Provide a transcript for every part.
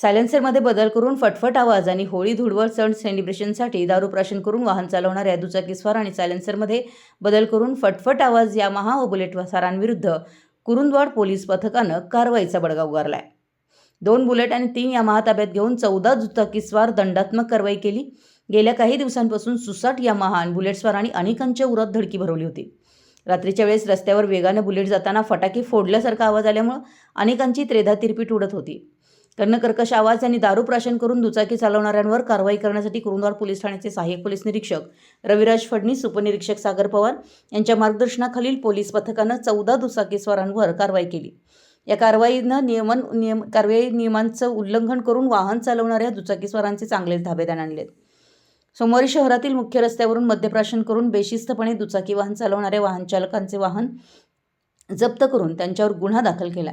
सायलेन्सरमध्ये बदल करून फटफट आवाज आणि होळी धुडवड सण सेलिब्रेशनसाठी दारू प्राशन करून वाहन चालवणाऱ्या दुचाकीस्वार आणि सायलेन्सरमध्ये बदल करून फटफट आवाज या महा व बुलेट स्वारांविरुद्ध कुरुंदवाड पोलीस पथकानं कारवाईचा बडगा उगारलाय. दोन बुलेट आणि तीन यामाहा ताब्यात घेऊन चौदा दुचाकीस्वार दंडात्मक कारवाई केली. गेल्या काही दिवसांपासून सुसाट यामाहा आणि बुलेटस्वारांनी अनेकांच्या उरात धडकी भरवली होती. रात्रीच्या वेळेस रस्त्यावर वेगानं बुलेट जाताना फटाके फोडल्यासारखा आवाज आल्यामुळं अनेकांची त्रेधा तिरपीट उडत होती. कर्णकर्कश आवाज यांनी दारू प्राशन करून दुचाकी चालवणाऱ्यांवर कारवाई करण्यासाठी कुरुंदवाड पोलीस ठाण्याचे सहाय्यक पोलीस निरीक्षक रविराज फडणीस उपनिरीक्षक सागर पवार यांच्या मार्गदर्शनाखालील पोलीस पथकानं चौदा दुचाकीस्वारांवर कारवाई केली. या कारवाईनं नियमन नियम कारवाई नियमांचं उल्लंघन करून वाहन चालवणाऱ्या दुचाकीस्वारांचे चांगलेच धाबेदान आणलेत. सोमवारी शहरातील मुख्य रस्त्यावरून मद्यप्राशन करून बेशिस्तपणे दुचाकी वाहन चालवणाऱ्या वाहन चालकांचे वाहन जप्त करून त्यांच्यावर गुन्हा दाखल केला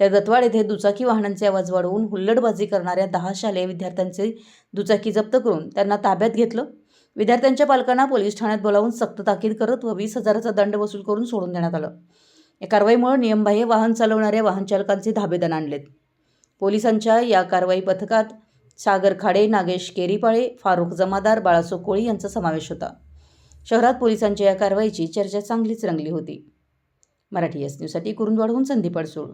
तर दत्वाड येथे दुचाकी वाहनांचे आवाज वाढवून हुल्लडबाजी करणाऱ्या दहा शालेय विद्यार्थ्यांचे दुचाकी जप्त करून त्यांना ताब्यात घेतलं. विद्यार्थ्यांच्या पालकांना पोलीस ठाण्यात बोलावून सक्त ताकीद करत व वीस हजाराचा दंड वसूल करून सोडून देण्यात आलं. या कारवाईमुळे नियमबाह्य वाहन चालवणाऱ्या वाहन चालकांचे धाबेदन आणलेत. पोलिसांच्या या कारवाई पथकात सागर खाडे नागेश केरीपाळे फारुख जमादार बाळासो कोळी यांचा समावेश होता. शहरात पोलिसांच्या या कारवाईची चर्चा चांगलीच रंगली होती. मराठी एस न्यूजसाठी कुरुंदवाडहून संदीप अडसूळ.